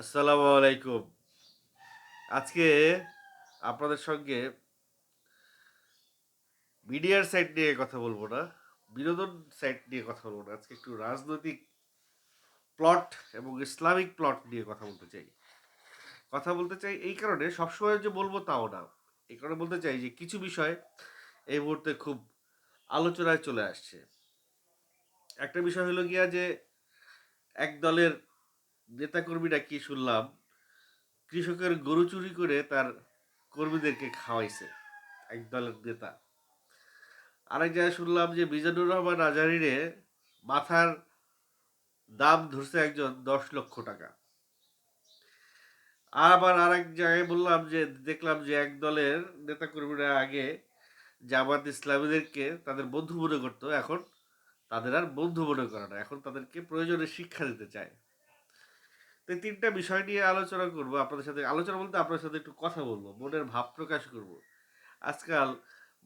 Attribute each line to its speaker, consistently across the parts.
Speaker 1: আসসালামু আলাইকুম। আজকে আপনাদের সঙ্গে মিডিয়ার সাইট নিয়ে কথা বলব না, বিনোদন সাইট নিয়ে কথা বলব না। আজকে একটু রাজনৈতিক প্লট এবং ইসলামিক প্লট নিয়ে কথা বলতে চাই। কথা বলতে চাই এই কারণে, সবসময় যে বলব তাও না। এই কারণে বলতে চাই যে কিছু বিষয় এই মুহূর্তে খুব আলোচনায় চলে আসছে। একটা বিষয় হলো গিয়া যে এক দলের নেতাকর্মীরা কি শুনলাম, কৃষকের গরু চুরি করে তার কর্মীদেরকে খাওয়াইছে এক দলের নেতা। আরেক জায়গায় শুনলাম যে মিজানুর রহমান আজারিরে মাথার দাম ধরছে একজন দশ লক্ষ টাকা। আবার আরেক জায়গায় বললাম যে, দেখলাম যে এক দলের নেতাকর্মীরা আগে জামাত ইসলামীদেরকে তাদের বন্ধু মনে করতো, এখন তাদের আর বন্ধু মনে করে না, এখন তাদেরকে প্রয়োজনে শিক্ষা দিতে চায়। তো এই তিনটা বিষয় নিয়ে আলোচনা করব, আপনাদের সাথে আলোচনা বলতে আপনাদের সাথে একটু কথা বলব, মনের ভাব প্রকাশ করব। আজকাল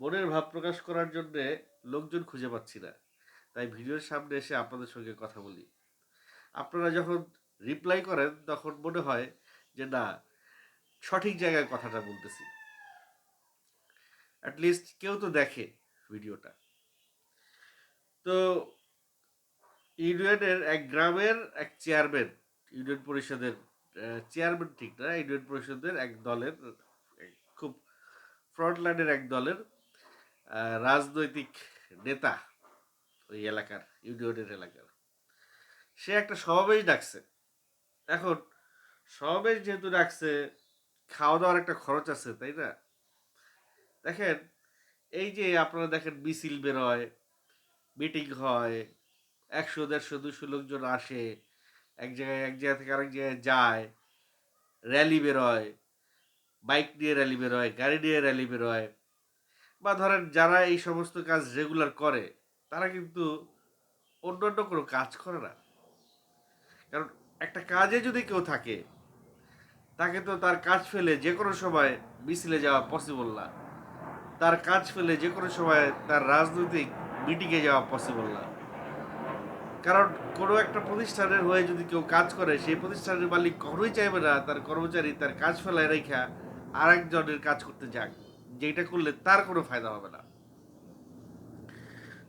Speaker 1: মনের ভাব প্রকাশ করার জন্য লোকজন খুঁজে পাচ্ছি না, তাই ভিডিওর সামনে এসে আপনাদের সঙ্গে কথা বলি। আপনারা যখন রিপ্লাই করেন, তখন মনে হয় যে না, সঠিক জায়গায় কথাটা বলতেছি। অ্যাটলিস্ট কেউ তো দেখে ভিডিওটা। তো ইউনিয়নের এক গ্রামের এক চেয়ারম্যান ইউনিয়ন পরিষদের চেয়ারম্যান ঠিক না, ইউনিয়ন পরিষদের এক দলের খুব ফ্রন্ট লাইনের এক দলের রাজনৈতিক নেতা ওই এলাকার, ইউনিয়নের এলাকার। সে একটা সমাবেশ ডাকছে। এখন সমাবেশ যেহেতু ডাকছে খাওয়া দাওয়ার একটা খরচ আছে, তাই না? দেখেন, এই যে আপনারা দেখেন মিছিল বেরোয়, মিটিং হয়, একশো, দেড়শো, দুশো লোকজন আসে এক জায়গায়, এক জায়গা থেকে আরেক জায়গায় যায় র্যালি বেরোয় বাইক নিয়ে র্যালি বেরোয়, গাড়ি নিয়ে র্যালি বেরোয়। বা ধরেন যারা এই সমস্ত কাজ রেগুলার করে, তারা কিন্তু অন্য অন্য কোনো কাজ করে না। কারণ একটা কাজে যদি কেউ থাকে, তাকে তো তার কাজ ফেলে যে কোনো সময় মিছিলে যাওয়া পসিবল না। তার কাজ ফেলে যে কোনো সময় তার রাজনৈতিক মিটিংয়ে যাওয়া পসিবল না। কারণ কোনো একটা প্রতিষ্ঠানের হয়ে যদি কেউ কাজ করে, সেই প্রতিষ্ঠানের মালিক কখনোই চাইবে না তার কর্মচারী তার কাজ ফেলায় রেখা আরেকজনের কাজ করতে যাক। যেটা করলে তার কোনো ফায়দা হবে না।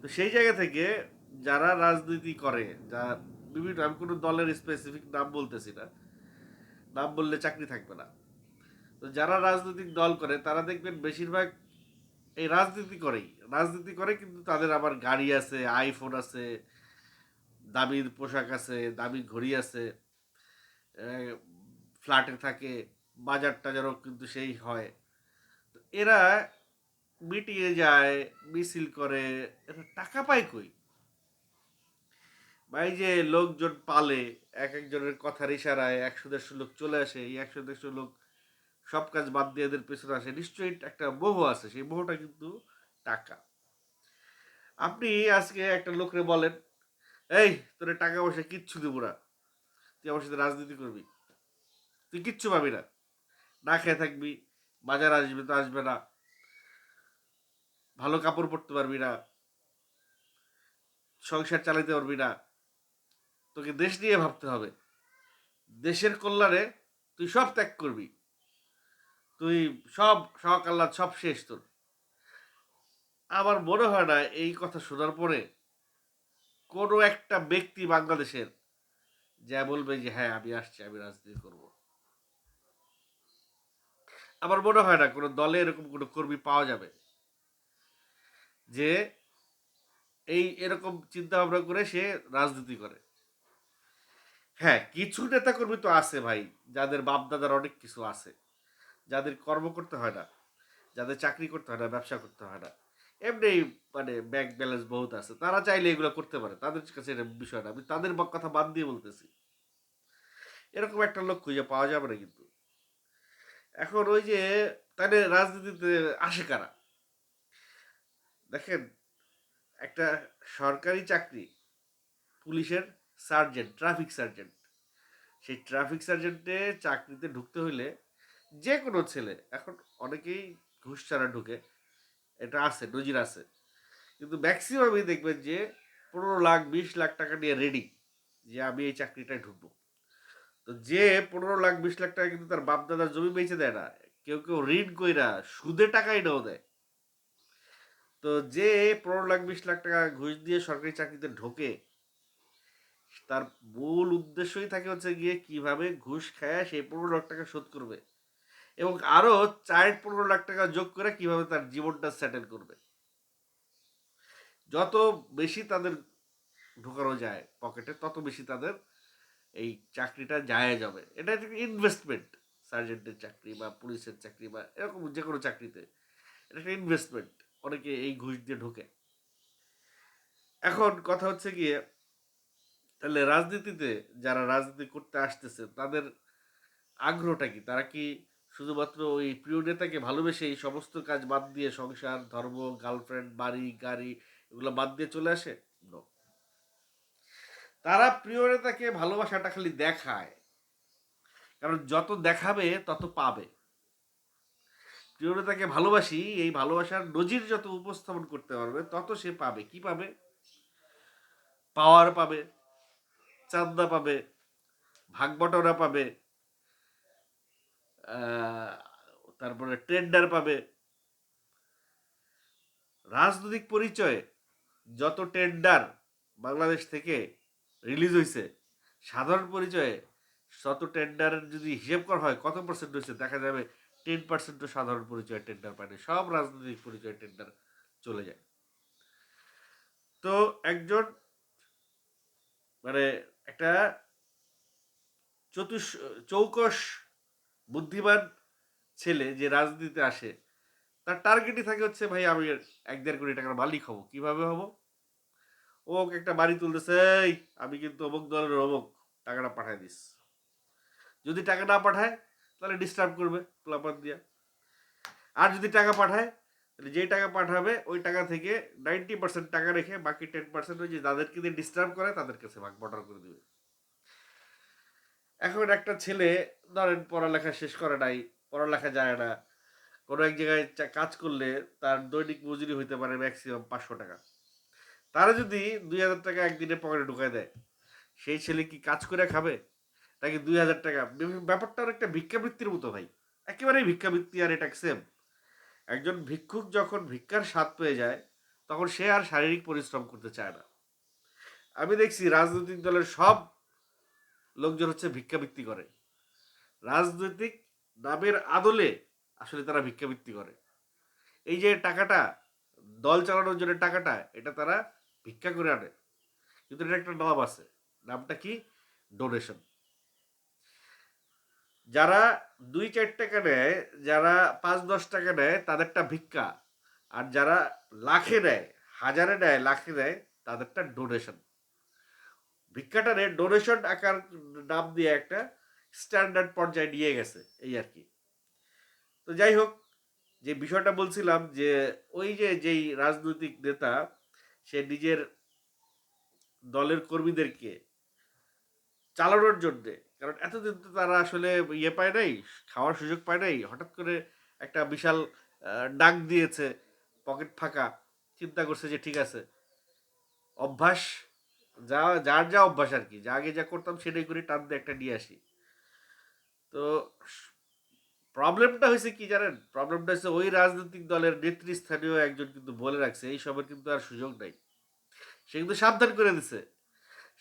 Speaker 1: তো সেই জায়গা থেকে যারা রাজনীতি করে, যা বিভিন্ন, আমি কোনো দলের স্পেসিফিক নাম বলতেছি না, নাম বললে চাকরি থাকবে না। তো যারা রাজনৈতিক দল করে, তারা দেখবেন বেশিরভাগ এই রাজনীতি করেই। রাজনীতি করে কিন্তু তাদের আবার গাড়ি আছে আইফোন আছে দামি পোশাক আছে, দামি ঘড়ি আছে ফ্ল্যাটে থাকে বাজার টাজারও কিন্তু সেই হয়। তো এরা মিটিয়ে যায়, মিছিল করে, এরা টাকা পায় কই? ভাই যে লোকজন পালে, এক একজনের কথার ইশারায় একশো দেড়শো লোক চলে আসে, এই একশো দেড়শো লোক সব কাজ বাদ দিয়ে এদের পেছনে আসে। নিশ্চয়ই একটা মোহ আছে, সেই মোহটা কিন্তু টাকা। আপনি আজকে একটা লোকরে বলেন এই, তোর টাকা পয়সা কিচ্ছু দিব না। তুই আমার সাথে রাজনীতি করবি। তুই কিচ্ছু পাবি না। না খেয়ে থাকবি, বাজার আসবে তো আসবে না। ভালো কাপড় পরতে পারবি না। সংসার চালাতে পারবি না। তোকে দেশ নিয়ে ভাবতে হবে। দেশের কল্যাণে তুই সব ত্যাগ করবি। তুই সব আল্লাহ সব শেষ তোর। আমার মনে হয় না এই কথা শোনার পরে কোনো একটা ব্যক্তি বাংলাদেশের যা বলবে যে হ্যাঁ আমি আসছি, আমি রাজনীতি করব। আমার মনে হয় না কোনো দলে এরকম কোনো কর্মী পাওয়া যাবে যে এই এরকম চিন্তা ভাবনা করে সে রাজনীতি করে। হ্যাঁ কিছু নেতা কর্মী তো আছে ভাই, যাদের বাপ দাদার অনেক কিছু আছে। যাদের কর্ম করতে হয় না, যাদের চাকরি করতে হয় না, ব্যবসা করতে হয় না। এমনি মানে ব্যাংক ব্যালেন্স বহুত আছে। তারা চাইলে এগুলো করতে পারে। তাদের কাছে এটা বিষয় না। আমি তাদের কথা বাদ দিয়ে বলতেছি। এরকম একটা লোক খুঁজে পাওয়া যাবে না কিন্তু। এখন ওই যে তাহলে রাজনীতিতে আসে কারা? দেখেন, একটা সরকারি চাকরি, পুলিশের সার্জেন্ট ট্রাফিক সার্জেন্ট সেই ট্রাফিক সার্জেন্টে চাকরিতে ঢুকতে হইলে যে কোনো ছেলে, এখন অনেকেই ঘুষ ছাড়া ঢুকে। এটা আছে নজির আছে। কিন্তু ম্যাক্সিমামই দেখবেন যে পনেরো লাখ, বিশ লাখ টাকা নিয়ে রেডি যে আমি এই চাকরিটায় ঢুকবো। তো যে পনেরো লাখ, বিশ লাখ টাকা কিন্তু তার বাপ দাদার জমি বেঁচে দেয় না, কেউ কেউ ঋণ কইরা সুদে টাকাই নাও দেয়। তো যে পনেরো লাখ, বিশ লাখ টাকা ঘুষ দিয়ে সরকারি চাকরিতে ঢোকে, তার মূল উদ্দেশ্যই থাকে হচ্ছে গিয়ে কীভাবে ঘুষ খায় সেই পনেরো লাখ টাকা শোধ করবে। এবং আরও চার পনেরো লাখ টাকা যোগ করে কীভাবে তার জীবনটা সেটেল করবে। যত বেশি তাদের ঢোকানো যায় পকেটে তত বেশি তাদের এই চাকরিটা যায় যাবে। এটা একটা ইনভেস্টমেন্ট সার্জেন্টের চাকরি বা পুলিশের চাকরি বা এরকম যে কোনো চাকরিতে। এটা একটা ইনভেস্টমেন্ট অনেকে এই ঘুষ দিয়ে ঢোকে। এখন কথা হচ্ছে গিয়ে, তাহলে রাজনীতিতে যারা রাজনীতি করতে আসতেছে, তাদের আগ্রহটা কি? তারা কি শুধুমাত্র ওই প্রিয় নেতাকে ভালোবেসে এই সমস্ত কাজ বাদ দিয়ে সংসার, ধর্ম গার্লফ্রেন্ড বাড়ি, গাড়ি এগুলো বাদ দিয়ে চলে আসে. তারা প্রিয় নেতাকে ভালোবাসাটা খালি দেখায়। কারণ যত দেখাবে, তত পাবে। প্রিয় নেতাকে ভালোবাসি, এই ভালোবাসার নজির যত উপস্থাপন করতে পারবে, তত সে পাবে। কি পাবে? পাওয়ার পাবে চান্দা পাবে ভাগ বটরা পাবে তারপরে টেন্ডার পাবে। রাজনৈতিক পরিচয়ে যত টেন্ডার বাংলাদেশ থেকে রিলিজ হয়েছে সাধারণ পরিচয়ে শত টেন্ডারের যদি হিসেব করা হয়, কত পার্সেন্ট হয়েছে দেখা যাবে টেন পার্সেন্টও সাধারণ পরিচয় টেন্ডার পায়নি, সব রাজনৈতিক পরিচয় টেন্ডার চলে যায়। তো একজন মানে একটা চতুষ, চৌকস বুদ্ধিমান ছেলে যে রাজনীতিতে আসে, তার টার্গেটই থাকে হচ্ছে, ভাই, আমি এক দেড় কোটি টাকার মালিক হব। কীভাবে হব? ও একটা বাড়ি তুলতেছে, এই, আমি কিন্তু অমুক দলের অমুক, টাকাটা পাঠায় দিস। যদি টাকা না পাঠায়, তাহলে ডিস্টার্ব করবে প্লাপার দিয়া। আর যদি টাকা পাঠায়, তাহলে যেই টাকা পাঠাবে, ওই টাকা থেকে নাইনটি পার্সেন্ট টাকা রেখে বাকি টেন পার্সেন্ট ওই যে যাদেরকে দিয়ে ডিস্টার্ব করে, তাদের কাছে ভাগ বটর করে দিবে। এখন একটা ছেলে, ধরেন পড়ালেখা শেষ করে নাই, পড়ালেখা যায় না, কোনো এক জায়গায় কাজ করলে তার দৈনিক মজুরি হইতে পারে ম্যাক্সিমাম পাঁচশো টাকা। তারা যদি দুই হাজার টাকা একদিনে পকেটে ঢুকায় দেয়, সেই ছেলে কি কাজ করে খাবে? নাকি দুই হাজার টাকা? ব্যাপারটা একটা ভিক্ষাবৃত্তির মতো ভাই। একেবারেই ভিক্ষাবৃত্তি আর এটা সেম একজন ভিক্ষুক যখন ভিক্ষার স্বাদ পেয়ে যায়, তখন সে আর শারীরিক পরিশ্রম করতে চায় না। আমি দেখছি রাজনৈতিক দলের সব লোকজন হচ্ছে ভিক্ষাবৃত্তি করে। রাজনৈতিক নামের আদলে আসলে তারা ভিক্ষাবৃত্তি করে। এই যে টাকাটা, দল চালানোর জন্য টাকাটা, এটা তারা ভিক্ষা করে আনে। কিন্তু এটা একটা নাম আছে, নামটা কি? ডোনেশন। যারা দুই চার টাকা নেয়, যারা পাঁচ দশ টাকা নেয়, তাদেরটা ভিক্ষা। আর যারা লাখে নেয়, হাজারে নেয়, লাখে নেয়, তাদেরটা ডোনেশন। ভিক্ষাটারে ডোনেশন আকার নাম দিয়ে একটা স্ট্যান্ডার্ড পর্যায়ে নিয়ে গেছে, এই আর কি। তো যাই হোক, যে বিষয়টা বলছিলাম যে ওই যে যেই রাজনৈতিক নেতা, সে নিজের দলের কর্মীদেরকে চালানোর জন্যে, কারণ এতদিন তো তারা আসলে ইয়ে পায় নাই, খাওয়ার সুযোগ পায় নাই, হঠাৎ করে একটা বিশাল ডাক দিয়েছে, পকেট ফাঁকা, চিন্তা করছে যে ঠিক আছে, অভ্যাস যা, যার যা অভ্যাস আর কি, যা আগে যা করতাম সেটাই করে টান দিয়ে একটা নিয়ে আসি। তো প্রবলেমটা হয়েছে কি জানেন? প্রবলেমটা হচ্ছে ওই রাজনৈতিক দলের নেতৃস্থানীয় একজন কিন্তু বলে রাখছে, এই সবের কিন্তু আর সুযোগ নাই। সে কিন্তু সাবধান করে দিছে।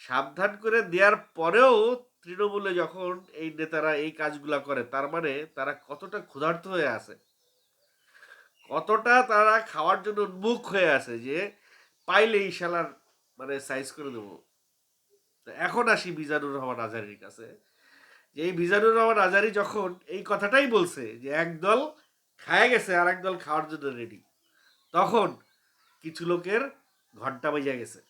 Speaker 1: সাবধান করে দেওয়ার পরেও তৃণমূলে যখন এই নেতারা এই কাজগুলা করে, তার মানে তারা কতটা ক্ষুধার্ত হয়ে আছে। কতটা তারা খাওয়ার জন্য উন্মুখ হয়ে আছে যে, পাইলে এই শালার মানে সাইজ করে দেবো। এখন আসি মিজানুর রহমান আজারির কাছে। যে এই মিজানুর রহমান আজারি যখন এই কথাটাই বলছে যে একদল খায় গেছে আর একদল খাওয়ার জন্য রেডি তখন কিছু লোকের ঘণ্টা বাজিয়া গেছে।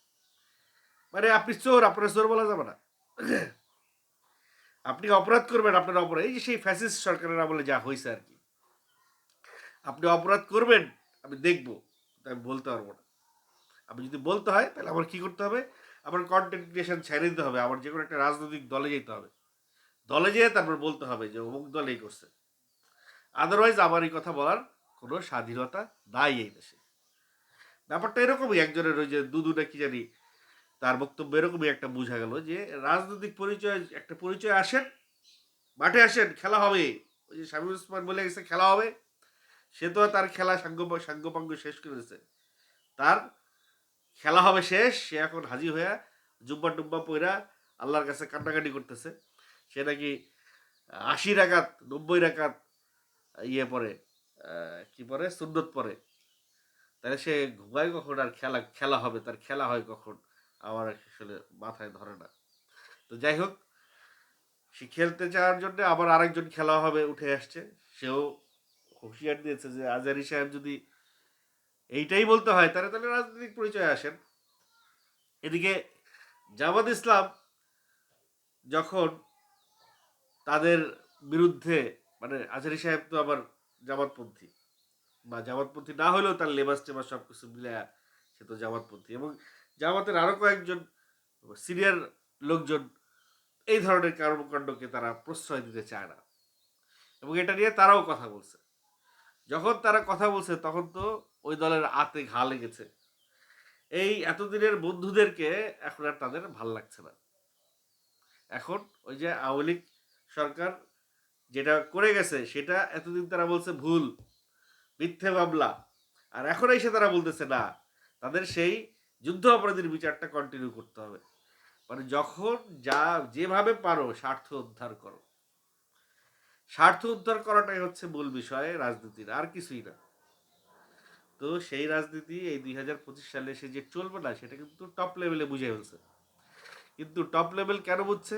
Speaker 1: মানে আপনি চোর, আপনার চোর বলা যাবে না। আপনি অপরাধ করবেন আপনার অপরাধ এই যে সেই ফ্যাসিস্ট সরকারের আমলে যা হয়েছে আর কি। আপনি অপরাধ করবেন, আমি দেখব আমি বলতে পারব না। আমি যদি বলতে হয়, তাহলে আমার কি করতে হবে? আমার কন্টেন্ট ক্রিয়েশন ছেড়ে দিতে হবে। আমার যে কোনো একটা রাজনৈতিক দলে যেতে হবে। দলে যেয়ে তারপর বলতে হবে যে, অমুক দল এই করছে। আদারওয়াইজ আমার এই কথা বলার কোনো স্বাধীনতা নাই এই দেশে। ব্যাপারটা এরকমই, একজনের ওই যে দুদু না কি জানি, তার বক্তব্য এরকমই একটা বোঝা গেল যে, রাজনৈতিক পরিচয়, একটা পরিচয় আসেন, মাঠে আসেন, খেলা হবে। ওই যে শামীম ওসমান বলে গেছে, খেলা হবে। সে তো তার খেলা সাঙ্গ সাঙ্গপাঙ্গ শেষ করেছে তার খেলা হবে শেষ, সে এখন হাজির হইয়া জুব্বা টুব্বা পইরা আল্লাহর কাছে কান্নাকাটি করতেছে। সে নাকি আশি রাকাত, নব্বই রাকাত ইয়ে পরে কি পরে? সুন্নত পরে। তাহলে সে ঘুমায় কখন আর খেলা খেলা হবে? তার খেলা হয় কখন? আমার আসলে মাথায় ধরে না। তো যাই হোক, সে খেলতে যাওয়ার জন্য আবার আরেকজন খেলা হবে উঠে আসছে। সেও হুঁশিয়ার দিয়েছে যে আজারি সাহেব যদি এইটাই বলতে হয়। তারা তাহলে রাজনৈতিক পরিচয় আসেন। এদিকে জামাত ইসলাম যখন তাদের বিরুদ্ধে মানে আজারি সাহেব তো আবার জামাতপন্থী, বা জামাতপন্থী না হলেও তার লেবাস টেবাস সব কিছু মিলে সে তো জামাতপন্থী। এবং জামাতের আরও কয়েকজন সিনিয়র লোকজন এই ধরনের কর্মকাণ্ডকে তারা প্রশ্রয় দিতে চায় না। এবং এটা নিয়ে তারাও কথা বলছে। যখন তারা কথা বলছে, তখন তো ওই দলের আতে ঘা লেগেছে। এই এতদিনের বন্ধুদেরকে এখন আর তাদের ভালো লাগছে না। এখন ওই যে আওয়ামী লীগ সরকার যেটা করে গেছে, সেটা এতদিন তারা বলছে ভুল, মিথ্যে মামলা। আর এখন এসে তারা বলতেছে, না, তাদের সেই যুদ্ধ অপরাধীর বিচারটা কন্টিনিউ করতে হবে। মানে যখন যা, যেভাবে পারো স্বার্থ উদ্ধার করো। স্বার্থ উদ্ধার করাটাই হচ্ছে মূল বিষয় রাজনীতির, আর কিছুই না। তো সেই রাজনীতি এই দুই হাজার পঁচিশ সালে এসে যে চলবে না, সেটা কিন্তু টপ লেভেলে বুঝে ফেলছে। কিন্তু টপ লেভেল কেন বুঝছে?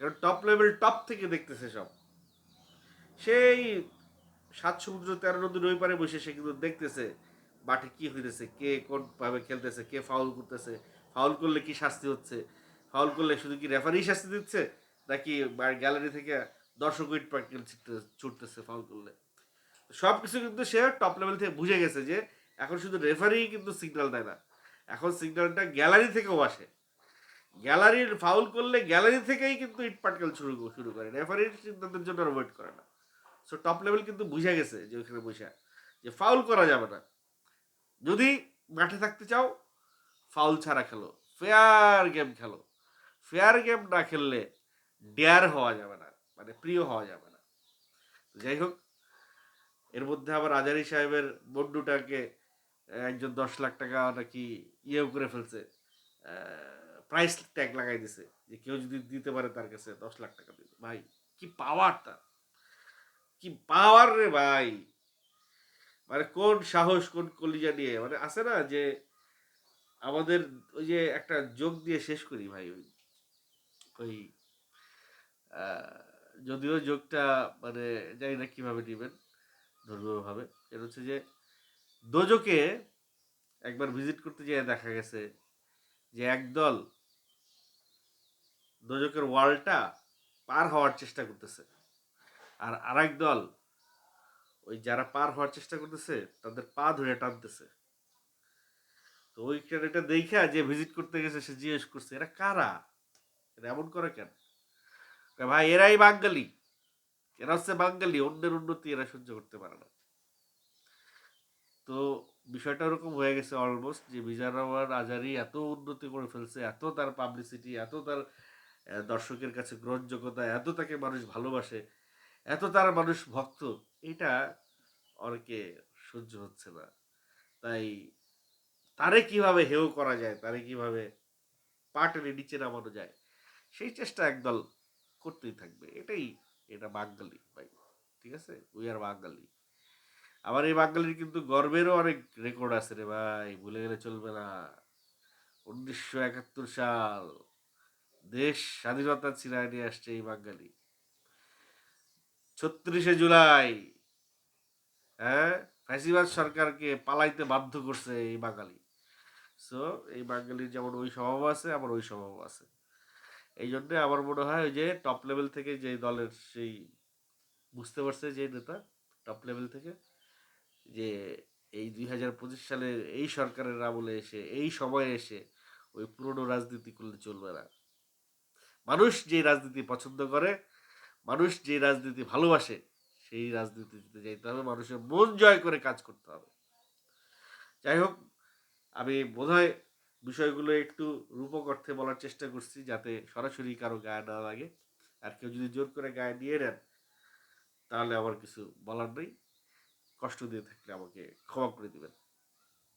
Speaker 1: কারণ টপ লেভেল টপ থেকে দেখতেছে সব। সেই সাত সমুদ্র তেরো নদীর ওই পারে বসে সে কিন্তু দেখতেছে মাঠে কি হইতেছে, কে কোনভাবে খেলতেছে, কে ফাউল করতেছে ফাউল করলে কি শাস্তি হচ্ছে ফাউল করলে শুধু কি রেফারি শাস্তি দিচ্ছে, নাকি গ্যালারি থেকে দর্শক উইট পার্কেল ছুটতেছে ফাউল করলে? সব কিছু কিন্তু সে টপ লেভেল থেকে বুঝে গেছে যে এখন শুধু রেফারি কিন্তু সিগন্যাল দেয় না। এখন সিগন্যালটা গ্যালারি থেকেও আসে। গ্যালারির ফাউল করলে গ্যালারি থেকেই কিন্তু ইট পাটকেল শুরু শুরু করে। রেফারির সিদ্ধান্তের জন্য আর ওয়েট করে না। সো টপ লেভেল কিন্তু বুঝে গেছে যে ওইখানে বসে। যে ফাউল করা যাবে না। যদি মাঠে থাকতে চাও ফাউল ছাড়া খেলো। ফেয়ার গেম খেলো। ফেয়ার গেম না খেললে ডেয়ার হওয়া যাবে না। মানে প্রিয় হওয়া যাবে না। যাই হোক এর মধ্যে আবার আজারি সাহেবের বন্ধুটাকে একজন দশ লাখ টাকা নাকি ইয়েও করে ফেলছে। প্রাইস ট্যাগ লাগাই দিছে যে কেউ যদি দিতে পারে তার কাছে দশ লাখ টাকা দিবে। ভাই, কি পাওয়ার তার? কি পাওয়ার রে ভাই? মানে কোন সাহস, কোন কলিজা নিয়ে? মানে আছে না যে আমাদের ওই যে একটা যোগ দিয়ে শেষ করি ভাই ওই ওই যদিও যোগটা মানে জানি না কীভাবে নেবেন। ধর্মীয়ভাবে এটা হচ্ছে যে, দোজকে একবার ভিজিট করতে যেয়ে দেখা গেছে যে, একদল দোজকের ওয়ালটা পার হওয়ার চেষ্টা করতেছে। আর আরেক দল, ওই যারা পার হওয়ার চেষ্টা করতেছে, তাদের পা ধরে টানতেছে। তো ওইখানে এটা দেখা যে, ভিজিট করতে গেছে, সে জিজ্ঞেস করছে, এরা কারা? এরা এমন করে কেন? ভাই, এরাই বাঙালি। এরা হচ্ছে বাঙালি, অন্যের উন্নতি এরা সহ্য করতে পারে না। তো বিষয়টা ওরকম হয়ে গেছে অলমোস্ট যে বিজার রহমান আজারি এত উন্নতি করে ফেলছে, এত তার পাবলিসিটি এত তার দর্শকের কাছে গ্রহণযোগ্যতা, এত তাকে মানুষ ভালোবাসে, এত তার মানুষ ভক্ত, এটা অনেকে সহ্য হচ্ছে না। তাই তারে কীভাবে হেও করা যায়, তারে কীভাবে পা টেনে নিচে নামানো যায়, সেই চেষ্টা একদল করতেই থাকবে, এটাই এটা বাঙালি, ভাই। ঠিক আছে? We are Bangali. আবার এই বাঙালির কিন্তু গর্বেরও অনেক রেকর্ড আছে রে ভাই, ভুলে গেলে চলবে না। উনিশশো একাত্তর সাল, দেশ স্বাধীনতা ছিনায় নিয়ে আসছে এই বাঙালি। ছত্রিশে জুলাই হ্যাঁ? ফ্যাসিবাদ সরকারকে পালাইতে বাধ্য করছে এই বাঙালি। সো এই বাঙালির যেমন ওই স্বভাব আছে আবার ওই স্বভাব আছে। এই জন্য আমার মনে হয় যে টপ লেভেল থেকে যে দলের সেই বুঝতে পারছে যে নেতা টপ লেভেল থেকে যে এই দুই হাজার পঁচিশ সালের এই সরকারের আমলে এসে, এই সময়ে এসে ওই পুরনো রাজনীতি করলে চলবে না। মানুষ যে রাজনীতি পছন্দ করে, মানুষ যে রাজনীতি ভালোবাসে, সেই রাজনীতিতে যাইতে হবে, মানুষের মন জয় করে কাজ করতে হবে। যাই হোক, আমি বোধহয় বিষয়গুলো একটু রূপক অর্থে বলার চেষ্টা করছি যাতে সরাসরি কারও গায়ে না লাগে। আর কেউ যদি জোর করে গায়ে নিয়ে নেন, তাহলে আমার কিছু বলার নেই। কষ্ট দিয়ে থাকলে আমাকে ক্ষমা করে দিবেন।